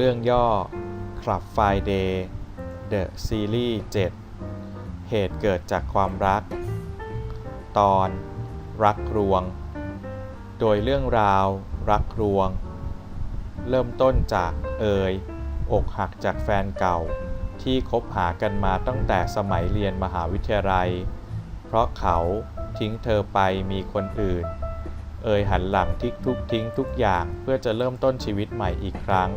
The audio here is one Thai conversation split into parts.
เรื่องย่อ Club Friday The Series 7 เหตุเกิดจากความรัก ตอนรักรวง โดยเรื่องราวรักรวง เริ่มต้นจากเอย อกหักจากแฟนเก่า ที่คบหากันมาตั้งแต่สมัยเรียนมหาวิทยาลัย เพราะเขาทิ้งเธอไปมีคนอื่น เอยหันหลังทิ้งทุกทิ้งทุกอย่างเพื่อจะเริ่มต้นชีวิตใหม่อีกครั้ง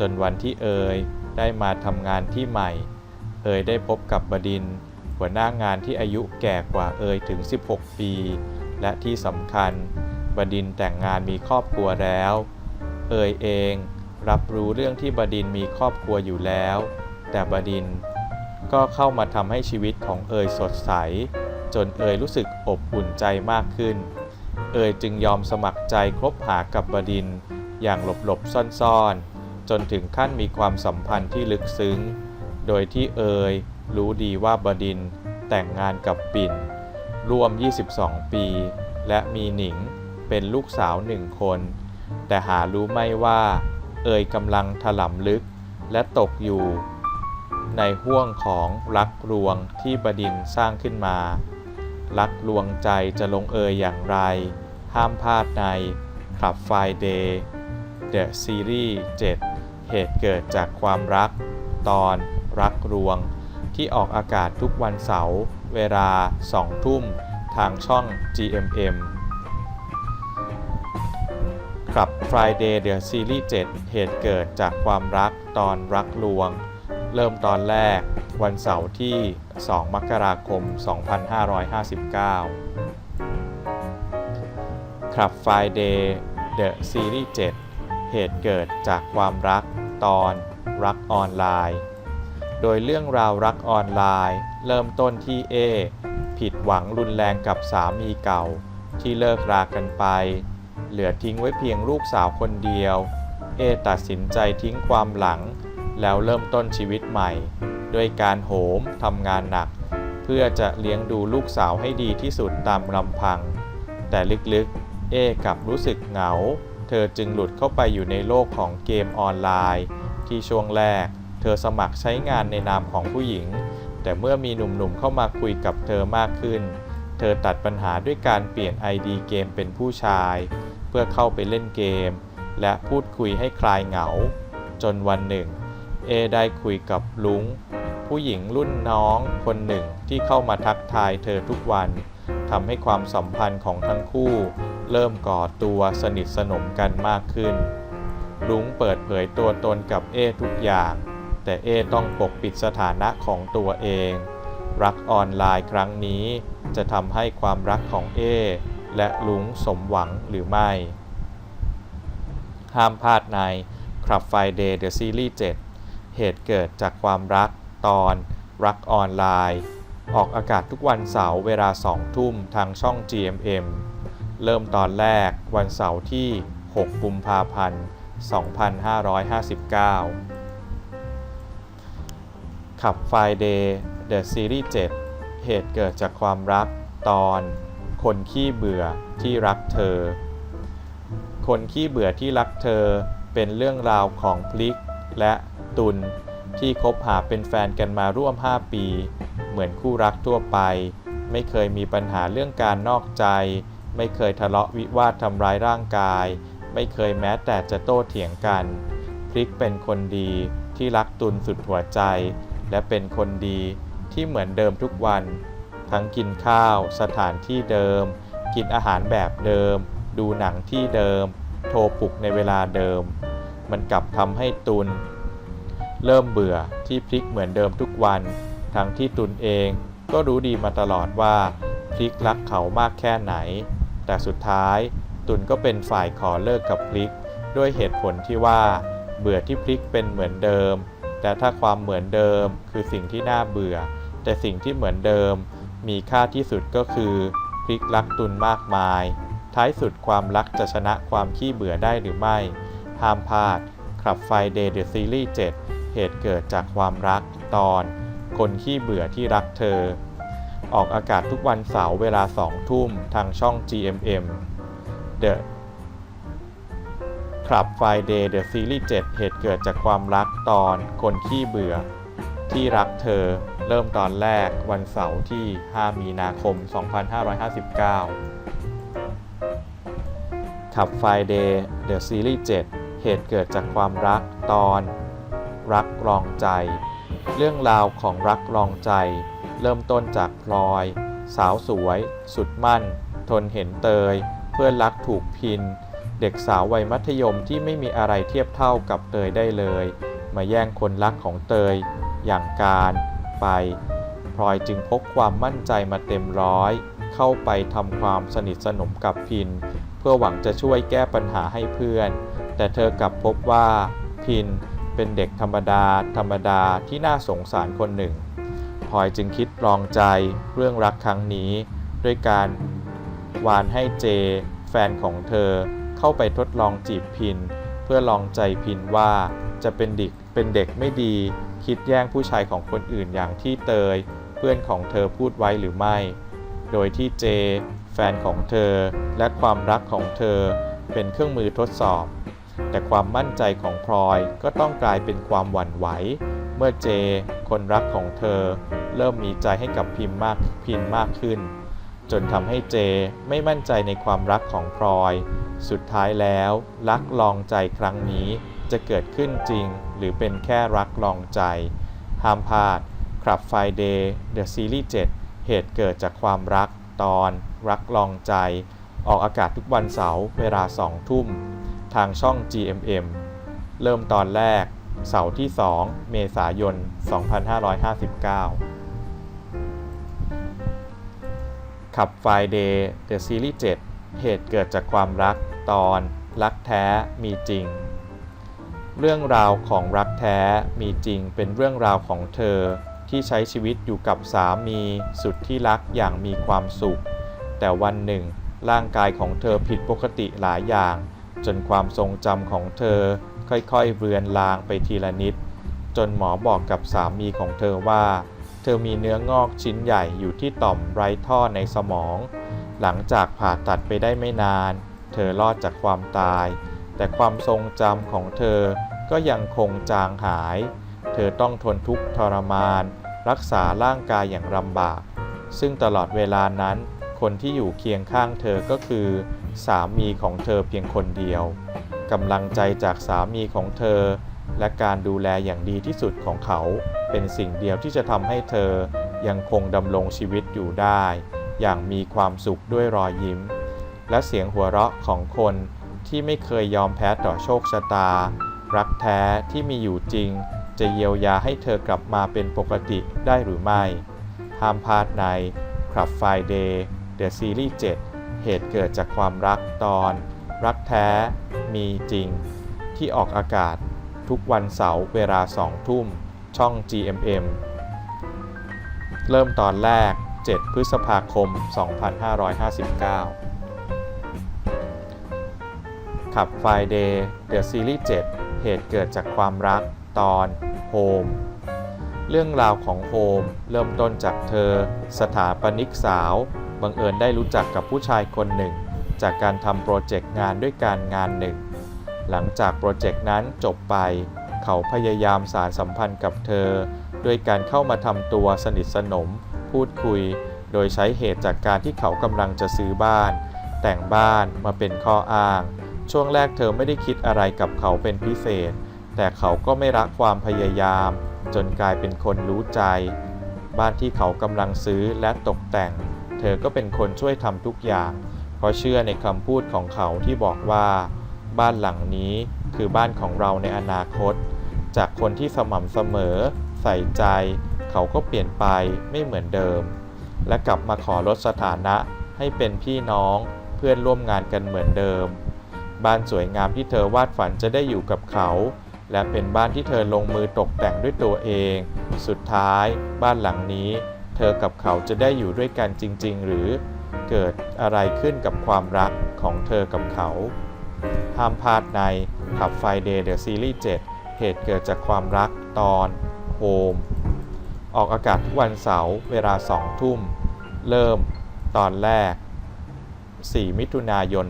จนวันที่เอยได้มาทำงานที่ใหม่ เอยได้พบกับบดิน หัวหน้างานที่อายุแก่กว่าเอยถึง 16 ปี และที่สำคัญ บดินแต่งงานมีครอบครัวแล้ว เอยเองรับรู้เรื่องที่บดินมีครอบครัวอยู่แล้ว แต่บดินก็เข้ามาทำให้ชีวิตของเอยสดใส จนเอยรู้สึกอบอุ่นใจมากขึ้น เอยจึงยอมสมัครใจคบหากับบดินอย่างหลบๆซ่อนๆ จนถึงขั้นมีความสัมพันธ์ที่ลึกซึ้ง โดยที่เอยรู้ดีว่าบดินแต่งงานกับปิ่น รวม 22 ปี และมีหนิงเป็นลูกสาวหนึ่งคน แต่หารู้ไม่ว่า เอยกำลังถลำลึกและตกอยู่ ในห่วงของรักรวงที่บดินสร้างขึ้นมา รักลวงใจจะลงเอยอย่างไร ห้ามพลาดใน Club Friday The Series 7 เหตุเกิดจากความรัก ตอนรักรวง ที่ออกอากาศทุกวันเสาร์เวลา 2 ทุ่ม ทางช่อง GMM ครับ Friday The Series 7 เหตุเกิดจากความรักตอนรักลวง เริ่มตอนแรก วันเสาร์ที่ 2 มกราคม 2559ครับ Friday The Series 7เห ตุเกิดจากความรักตอน รักออนไลน์ โดยเรื่องราวรักออนไลน์ เริ่มต้นที่เอ ผิดหวังรุนแรงกับสามีเก่า ที่เลิกรากันไป เหลือทิ้งไว้เพียงลูกสาวคนเดียว เอตัดสินใจทิ้งความหลัง แล้วเริ่มต้นชีวิตใหม่ด้วยการโหมทำงานหนัก เพื่อจะเลี้ยงดูลูกสาวให้ดีที่สุดตามลำพัง แต่ลึกๆ เอกับรู้สึกเหงา เธอจึงหลุดเข้าไปอยู่ในโลกของเกมออนไลน์ ที่ช่วงแรก เธอสมัครใช้งานในนามของผู้หญิง แต่เมื่อมีหนุ่มๆเข้ามาคุยกับเธอมากขึ้น เธอตัดปัญหาด้วยการเปลี่ยน ID เกมเป็นผู้ชาย เพื่อเข้าไปเล่นเกม และพูดคุยให้คลายเหงา จนวันหนึ่ง เอได้คุยกับลุงผู้หญิงรุ่นน้องคนหนึ่งที่เข้ามาทักทายเธอทุกวันทำให้ความสัมพันธ์ของทั้งคู่ เริ่มก่อตัวสนิทสนมกันมากขึ้น ลุงเปิดเผยตัวตนกับเอทุกอย่าง แต่เอต้องปกปิดสถานะของตัวเอง รักออนไลน์ครั้งนี้จะทำให้ความรักของเอและลุงสมหวังหรือไม่ ห้ามพลาดใน Club Friday The Series 7เหตุเกิดจากความรักตอนรักออนไลน์ ออกอากาศทุกวันเสาร์เวลา 2 ทุ่มทางช่อง GMM เริ่มตอนแรกวันเสาร์ที่ 6 กุมภาพันธ์ 2559 ขับ Friday The Series 7เหตุเกิดจากความรักตอนคนขี้เบื่อที่รักเธอ คนขี้เบื่อที่รักเธอเป็นเรื่องราวของพลิกและตุลที่คบหาเป็นแฟนกันมาร่วม 5 ปี เหมือนคู่รักทั่วไป ไม่เคยมีปัญหาเรื่องการนอกใจ ไม่เคยทะเลาะวิวาททำร้ายร่างกาย ไม่เคยแม้แต่จะโต้เถียงกัน พริกเป็นคนดีที่รักตุลสุดหัวใจ และเป็นคนดีที่เหมือนเดิมทุกวัน ทั้งกินข้าว สถานที่เดิม กินอาหารแบบเดิม ดูหนังที่เดิม โทรปลุกในเวลาเดิม มันกลับทำให้ตุลเริ่มเบื่อที่พริกเหมือนเดิมทุกวัน ทั้งที่ตุลเองก็รู้ดีมาตลอดว่าพริกรักเขามากแค่ไหน แต่สุดท้ายตุลก็เป็นฝ่ายขอเลิกกับพริก ด้วยเหตุผลที่ว่า เบื่อที่พริกเป็นเหมือนเดิม แต่ถ้าความเหมือนเดิมคือสิ่งที่น่าเบื่อ แต่สิ่งที่เหมือนเดิม มีค่าที่สุดก็คือพริกรักตุลมากมาย ท้ายสุดความรักจะชนะความขี้เบื่อได้หรือไม่ห้ามพลาดขับไฟเดย์เดอะซีรีส์7เหตุเกิดจากความรักตอน คนขี้เบื่อที่รักเธอ ออกอากาศทุกวันเสาร์เวลา 2 ทุ่มทางช่อง GMM The คลับ Friday The Series 7 เหตุเกิดจากความรักตอนคนขี้เบื่อ ที่รักเธอเริ่มตอนแรกวันเสาร์ที่ 5 มีนาคม 2559ขับ Friday The Series 7 เหตุเกิดจากความรักตอน รักรองใจ เรื่องราวของรักรองใจ เริ่มต้นจากพลอย สาวสวย สุดมั่น ทนเห็นเตย เพื่อนรักถูกพิน เด็กสาววัยมัธยมที่ไม่มีอะไรเทียบเท่ากับเตยได้เลย มาแย่งคนรักของเตย อย่างการไป พลอยจึงพกความมั่นใจมาเต็มร้อย เข้าไปทำความสนิทสนมกับพิน เพื่อหวังจะช่วยแก้ปัญหาให้เพื่อน แต่เธอกลับพบว่าพินเป็นเด็กธรรมดา ธรรมดาที่น่าสงสารคนหนึ่ง อยจึงคิดลองใจเรื่องรักครั้งนี้ ด้วยการวานให้เจ แฟนของเธอเข้าไปทดลองจีบพิน เพื่อลองใจพินว่าจะเป็นเด็กเป็นเด็กไม่ดี คิดแย่งผู้ชายของคนอื่นอย่างที่เตย เพื่อนของเธอพูดไว้หรือไม่ โดยที่เจ แฟนของเธอและความรักของเธอเป็นเครื่องมือทดสอบ แต่ความมั่นใจของพลอยก็ต้องกลายเป็นความหวั่นไหว เมื่อเจคนรักของเธอ เริ่มมีใจให้กับพิมพ์มากพินมากขึ้น จนทำให้เจไม่มั่นใจในความรักของพลอย สุดท้ายแล้วรักลองใจครั้งนี้จะเกิดขึ้นจริง หรือเป็นแค่รักลองใจ ห้ามพลาดคลับไฟเดย์เดอะซีรีส์7เหตุเกิดจากความรักตอน รักลองใจ ออกอากาศทุกวันเสาร์เวลา 2 ทุ่ม ทางช่อง GMM เริ่มตอนแรก เสาร์ที่ 2 เมษายน 2559 ขับไฟเดย์เดอะซีรีส์7เหตุเกิดจากความรักตอนรักแท้มีจริง เรื่องราวของรักแท้มีจริงเป็นเรื่องราวของเธอที่ใช้ชีวิตอยู่กับสามีสุดที่รักอย่างมีความสุข แต่วันหนึ่ง ร่างกายของเธอผิดปกติหลายอย่าง จนความทรงจำของเธอ ค่อยๆเรือนลางไปทีละนิด จนหมอบอกกับสามีของเธอว่า เธอมีเนื้องอกชิ้นใหญ่อยู่ที่ต่อมไร้ท่อในสมอง หลังจากผ่าตัดไปได้ไม่นาน เธอรอดจากความตาย แต่ความทรงจำของเธอก็ยังคงจางหาย เธอต้องทนทุกข์ทรมาน รักษาร่างกายอย่างลำบาก ซึ่งตลอดเวลานั้น คนที่อยู่เคียงข้างเธอก็คือ สามีของเธอเพียงคนเดียว กำลังใจจากสามีของเธอ และการดูแลอย่างดีที่สุดของเขา เป็นสิ่งเดียวที่จะทำให้เธอยังคงดำรงชีวิตอยู่ได้ อย่างมีความสุขด้วยรอยยิ้ม และเสียงหัวเราะของคนที่ไม่เคยยอมแพ้ต่อโชคชะตา รักแท้ที่มีอยู่จริง จะเยียวยาให้เธอกลับมาเป็นปกติได้หรือไม่ ห้ามพลาดในคลับไฟเดย์เดอะซีรีส์7เหตุเกิดจากความรักตอน รักแท้มีจริง ที่ออกอากาศทุกวันเสาร์เวลา 2 ทุ่ม ช่อง GMM เริ่มตอนแรก 7 พฤษภาคม 2559 ขับไฟเดย์เดอะซีรีส์7เหตุเกิดจากความรักตอนโฮมเรื่องราวของโฮมเริ่มต้นจากเธอ สถาปนิกสาว บังเอิญได้รู้จักกับผู้ชายคนหนึ่ง จากการทำโปรเจกต์งานด้วยการงานหนึ่ง หลังจากโปรเจกต์นั้นจบไป เขาพยายามสารสัมพันธ์กับเธอ ด้วยการเข้ามาทำตัวสนิทสนม พูดคุย โดยใช้เหตุจากการที่เขากำลังจะซื้อบ้าน แต่งบ้านมาเป็นข้ออ้าง ช่วงแรกเธอไม่ได้คิดอะไรกับเขาเป็นพิเศษ แต่เขาก็ไม่รักความพยายาม จนกลายเป็นคนรู้ใจ บ้านที่เขากำลังซื้อและตกแต่ง เธอก็เป็นคนช่วยทำทุกอย่าง ราะเชื่อในคำพูดของเขาที่บอกว่า บ้านหลังนี้คือบ้านของเราในอนาคต จากคนที่สม่ำเสมอ ใส่ใจ เขาก็เปลี่ยนไปไม่เหมือนเดิม และกลับมาขอลดสถานะให้เป็นพี่น้องเพื่อนร่วมงานกันเหมือนเดิม บ้านสวยงามที่เธอวาดฝันจะได้อยู่กับเขา และเป็นบ้านที่เธอลงมือตกแต่งด้วยตัวเอง สุดท้าย บ้านหลังนี้ เธอกับเขาจะได้อยู่ด้วยกันจริง ๆ หรือ เกิดอะไรขึ้นกับความรักของเธอกับเขา ห้ามพลาดในขับไฟเดย์เดอะซีรีส์7เหตุเกิดจากความรักตอนโฮมออกอากาศทุกวันเสาร์เวลา 2 ทุ่ม เริ่มตอนแรก 4 มิถุนายน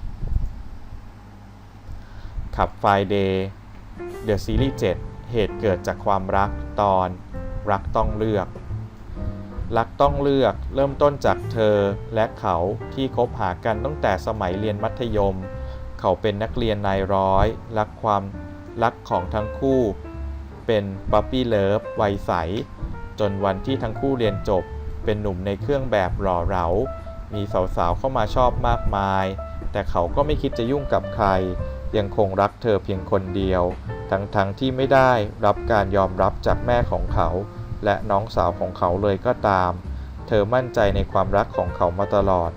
2559 ขับไฟเดย์เดอะซีรีส์7เหตุเกิดจากความรักตอนรักต้องเลือก รักต้องเลือกเริ่มต้นจากเธอและเขาที่คบหากันตั้งแต่สมัยเรียนมัธยม เขาเป็นนักเรียนนายร้อย รักความรักของทั้งคู่ เป็นบัปปี้เลิฟวัยใส จนวันที่ทั้งคู่เรียนจบ เป็นหนุ่มในเครื่องแบบหล่อเหลา มีสาวๆเข้ามาชอบมากมาย แต่เขาก็ไม่คิดจะยุ่งกับใคร ยังคงรักเธอเพียงคนเดียว ทั้งๆทที่ไม่ได้รับการยอมรับจากแม่ของเขา และน้องสาวของเขาเลยก็ตาม เธอมั่นใจในความรักของเขามาตลอด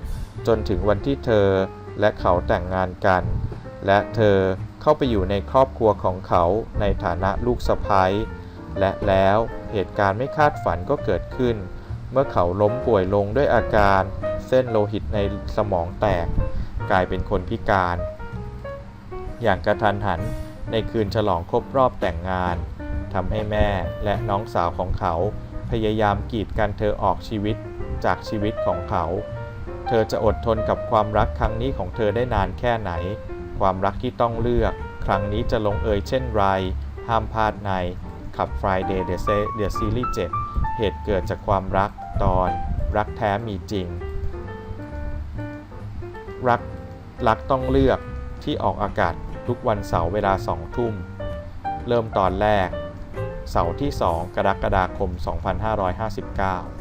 จนถึงวันที่เธอและเขาแต่งงานกัน และเธอเข้าไปอยู่ในครอบครัวของเขาในฐานะลูกสะใภ้และแล้วเหตุการณ์ไม่คาดฝันก็เกิดขึ้น เมื่อเขาล้มป่วยลงด้วยอาการเส้นโลหิตในสมองแตก กลายเป็นคนพิการ อย่างกระทันหันในคืนฉลองครบรอบแต่งงาน ทำให้แม่และน้องสาวของเขา พยายามกีดกันเธอออกชีวิตจากชีวิตของเขา เธอจะอดทนกับความรักครั้งนี้ของเธอได้นานแค่ไหน ความรักที่ต้องเลือก ครั้งนี้จะลงเอยเช่นไร ห้ามพลาดในขับ Friday the the Series 7 เหตุเกิดจากความรักตอนรักแท้มีจริง รักรักต้องเลือกที่ออกอากาศทุกวันเสาร์เวลาสองทุ่ม เริ่มตอนแรก เสาร์ที่ 2 กรกฎาคม 2559